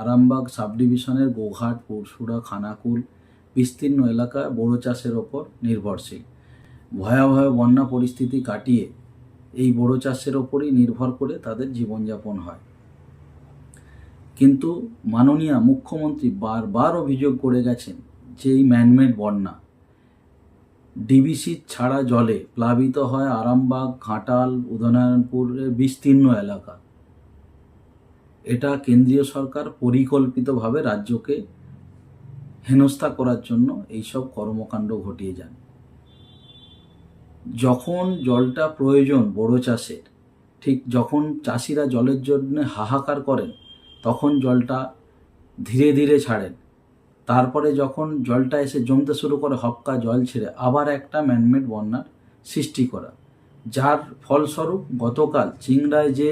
Arambagh sub ডিভিশনের গোঘাট পুরসুরা খানাকুল বিস্তীর্ণ এলাকা বোরো চাষের ওপর নির্ভরশীল। ভয়াবহ বন্যা পরিস্থিতি কাটিয়ে এই বোরো চাষের ওপরই নির্ভর করে তাদের জীবনযাপন হয়। কিন্তু মাননীয় মুখ্যমন্ত্রী বারবার অভিযোগ করে গেছেন যে এই ম্যানমেড বন্যা ডিবিসি ছাড়া জলে প্লাবিত হয় আরামবাগ, ঘাটাল উদয়নারায়ণপুরের বিস্তীর্ণ এলাকা। এটা কেন্দ্রীয় সরকার পরিকল্পিতভাবে রাজ্যকে হেনস্থা করার জন্য এইসব কর্মকাণ্ড ঘটিয়ে যান। যখন জলটা প্রয়োজন বড় চাষের, ঠিক যখন চাষিরা জলের জন্য হাহাকার করেন, তখন জলটা ধীরে ধীরে ছাড়েন। তারপরে যখন জলটা এসে জমতে শুরু করে হক্কা জল ছেড়ে আবার একটা ম্যানমেড বন্যার সৃষ্টি করা, যার ফলস্বরূপ গতকাল চিংড়ায় যে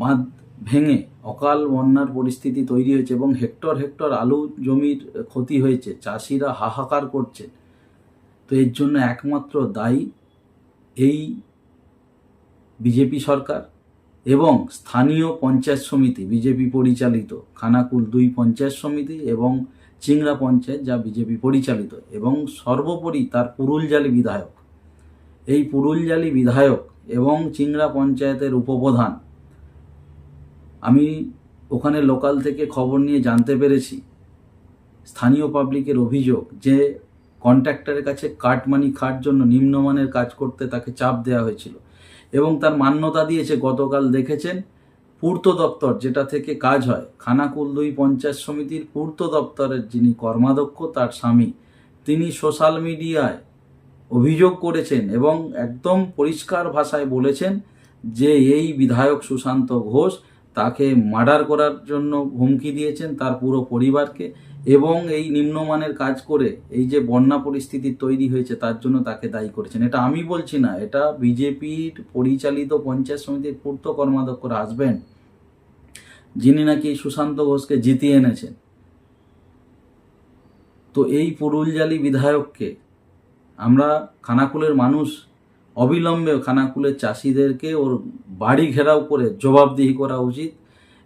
বাঁধ ভেঙে অকাল বন্যার পরিস্থিতি তৈরি হয়েছে এবং হেক্টর হেক্টর আলু জমির ক্ষতি হয়েছে, চাষিরা হাহাকার করছে। তো এর জন্য একমাত্র দায়ী এই বিজেপি সরকার এবং স্থানীয় পঞ্চায়েত সমিতি, বিজেপি পরিচালিত, খানাকুল দুই পঞ্চায়েত সমিতি এবং চিংড়া পঞ্চায়েত যা বিজেপি পরিচালিত এবং সর্বোপরি তার পুরুলজালি বিধায়ক। এই পুরুলজালি বিধায়ক এবং চিংড়া পঞ্চায়েতের উপপ্রধান আমি ওখানে লোকাল থেকে খবর নিয়ে জানতে পেরেছি। স্থানীয় পাবলিকের অভিযোগ যে কন্ট্রাক্টরের কাছে কাটমানি খাট জন্য নিম্নমানের কাজ করতে তাকে চাপ দেওয়া হয়েছিল এবং তার মান্যতা দিয়েছে গতকাল দেখেছেন পূর্ত দপ্তর যেটা থেকে কাজ হয়। খানাকুল দুই পঞ্চায়েত সমিতির পূর্ত দপ্তরের যিনি কর্মাধ্যক্ষ, তার স্বামী। তিনি সোশ্যাল মিডিয়ায় অভিযোগ করেছেন এবং একদম পরিষ্কার ভাষায় বলেছেন যে এই বিধায়ক সুশান্ত ঘোষ তাকে মার্ডার করার জন্য হুমকি দিয়েছেন তার পুরো পরিবারকে এবং এই নিম্নমানের কাজ করে এই যে বন্যা পরিস্থিতি তৈরি হয়েছে তার জন্য তাকে দায়ী করেছেন। এটা আমি বলছি না, এটা বিজেপির পরিচালিত পঞ্চায়েত সমিতির পূর্ত কর্মাধ্যক্ষরা আসবেন যিনি নাকি সুশান্ত ঘোষকে জিতিয়ে এনেছেন। তো এই পুরুলজালি বিধায়ককে আমরা খানাকুলের মানুষ অবিলম্বে খানাকুলের চাষিদেরকে ওর বাড়ি ঘেরাও করে জবাবদিহি করা উচিত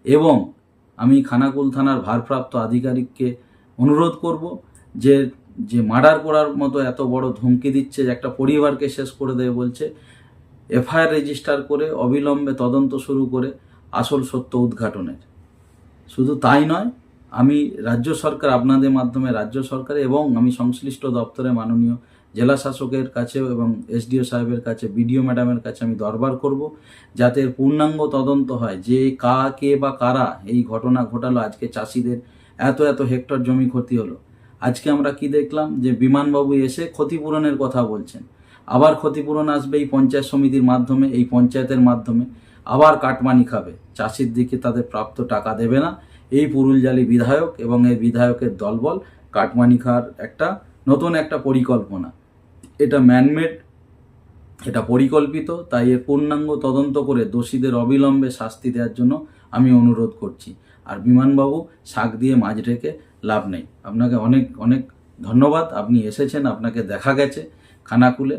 এবং আমি খানাকুল থানার ভারপ্রাপ্ত আধিকারিককে অনুরোধ করব যে যে মার্ডার করার মতো এত বড় ধমকি দিচ্ছে যে একটা পরিবারকে শেষ করে দেবে বলছে, এফআইআর রেজিস্টার করে অবিলম্বে তদন্ত শুরু করে আসল সত্য উদ্ঘাটনের। শুধু তাই নয়, আমি রাজ্য সরকার, আপনাদের মাধ্যমে রাজ্য সরকার এবং আমি সংশ্লিষ্ট দপ্তরে মাননীয় জেলা শাসকের কাছে এবং এসডিও সাহেবের কাছে, বিডিও ম্যাডামের কাছে আমি দরবার করব যাতে এর পূর্ণাঙ্গ তদন্ত হয় যে কা, কে বা কারা এই ঘটনা ঘটালো, আজকে চাষিদের এত এত হেক্টর জমি ক্ষতি হলো। আজকে আমরা কি দেখলাম যে বিমানবাবু এসে ক্ষতিপূরণের কথা বলছেন। আবার ক্ষতিপূরণ আসবে এই পঞ্চায়েত সমিতির মাধ্যমে, এই পঞ্চায়েতের মাধ্যমে। আবার কাটমানি খাবে। চাষির দিকে তাদের প্রাপ্ত টাকা দেবে না। এই পুরুলজালি বিধায়ক এবং এই বিধায়কের দলবল কাটমানি খাওয়ার একটা নতুন একটা পরিকল্পনা। এটা ম্যানমেড এটা পরিকল্পিত, তাই এর পূর্ণাঙ্গ তদন্ত করে দোষীদের অবিলম্বে শাস্তি দেওয়ার জন্য আমি অনুরোধ করছি। আর বিমানবাবু, শাক দিয়ে মাছ রেখে লাভ নেই। আপনাকে অনেক অনেক ধন্যবাদ। আপনি এসেছেন, আপনাকে দেখা গেছে খানাকুলে।